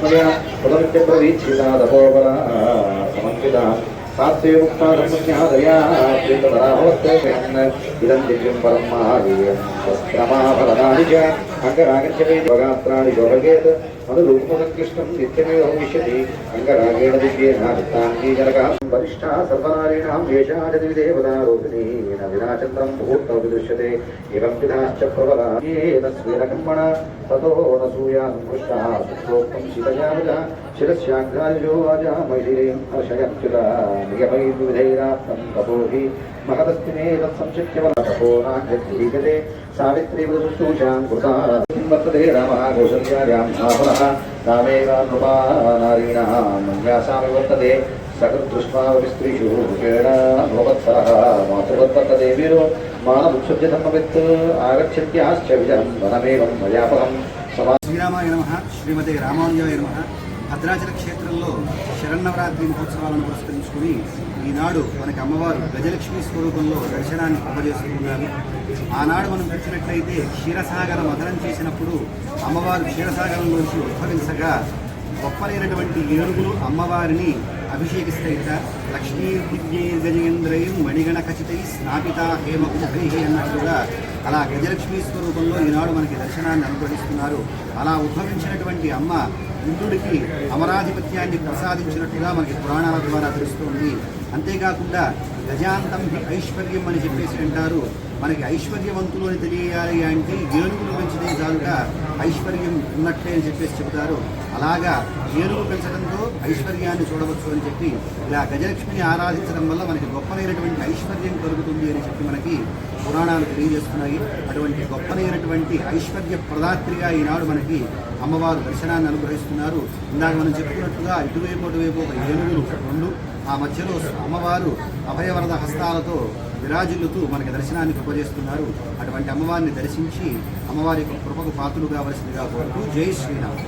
విస్మయ పునరుత్య సమన్విత సాత్వే ముక్తా సంజ్ఞాదయా ఇదం దివ్యం పరం మహావీర్యం స్వస్క్రమాభరణాని చ అంగరాగచ్చవే యోగాత్రాణి యోగేత్ అనురూపమకృష్ణం నిత్యమేవ భవిష్యతి. రంగరాగేణ దివ్యే నాగతాంగీజనక సర్వనారీణాం వినాచంద్రం ముహూర్తం దృశ్యతే ఏవం విధాశ్చ ప్రబలా. తస్వేన కర్మణ తతో న సావిత్రీ వృతుషాం కృతా సంవర్తతే రామ కౌసల్యాయాం సాఫలः రామేవానుపా నారీణः. మన్యాసామి వర్తతే సకృదృష్మావతి స్త్రీషు క్రీడాభవత్సరः మాతృవత్వర్తతే వీరో మానముత్సభ్య ధర్మవిత్ ఆగచ్చత్యాశ్చ విజయం వనమేవం మయాపరం శ్రీరామాయ నమ. శ్రీమతి రామానుజాయ నమ. భద్రాచల క్షేత్రంలో శరన్నవరాత్రి మహోత్సవాలను పురస్కరించుకుని ఈనాడు మనకి అమ్మవారు గజలక్ష్మి స్వరూపంలో దర్శనాన్ని ఉపజేస్తున్నారు ఆనాడు మనం చూసినట్లయితే క్షీరసాగర మదనం చేసినప్పుడు అమ్మవారు క్షీరసాగరంలోంచి ఉద్భవించగా గొప్పలైనటువంటి ఏనుగులు అమ్మవారిని అభిషేకిస్తాయిట లక్ష్మీ దివ్యై గజేంద్రయం మణిగణ ఖచ్చితై స్నాపిత హేమ కుంభై అన్నట్లుగా అలా గజలక్ష్మీ స్వరూపంలో ఈనాడు మనకి దర్శనాన్ని అనుగ్రహిస్తున్నారు. అలా ఉద్భవించినటువంటి అమ్మ ఇంద్రుడికి అమరాధిపత్యాన్ని ప్రసాదించినట్టుగా మనకి పురాణాల ద్వారా తెలుస్తుంది. అంతేకాకుండా గజాంతం ఐశ్వర్యం అని చెప్పేసి అంటారు. మనకి ఐశ్వర్యవంతులు అని తెలియాలి అంటే ఏనుగులు పెంచితే చాలుగా ఐశ్వర్యం ఉన్నట్లే అని చెప్పేసి చెబుతారు. అలాగా ఏనుగు పెంచడంతో ఐశ్వర్యాన్ని చూడవచ్చు అని చెప్పి ఇలా గజలక్ష్మిని ఆరాధించడం వల్ల మనకి గొప్పనైనటువంటి ఐశ్వర్యం కలుగుతుంది అని చెప్పి మనకి పురాణాలు తెలియజేస్తున్నాయి. అటువంటి గొప్పనైనటువంటి ఐశ్వర్య ప్రదాత్రిగా ఈనాడు మనకి అమ్మవారు దర్శనాన్ని అనుగ్రహిస్తున్నారు. ఇందాక మనం చెప్పుకున్నట్టుగా ఇటువైపు అటువైపు ఒక ఏనుగులు రెండు ఆ మధ్యలో అమ్మవారు అభయవరద హస్తాలతో విరాజిల్లుతూ మనకి దర్శనానికి ఉపజేస్తున్నారు అటువంటి అమ్మవారిని దర్శించి అమ్మవారి యొక్క కృపకు పాత్రులు కావలసిందిగా కోరుతూ జై శ్రీరామ్.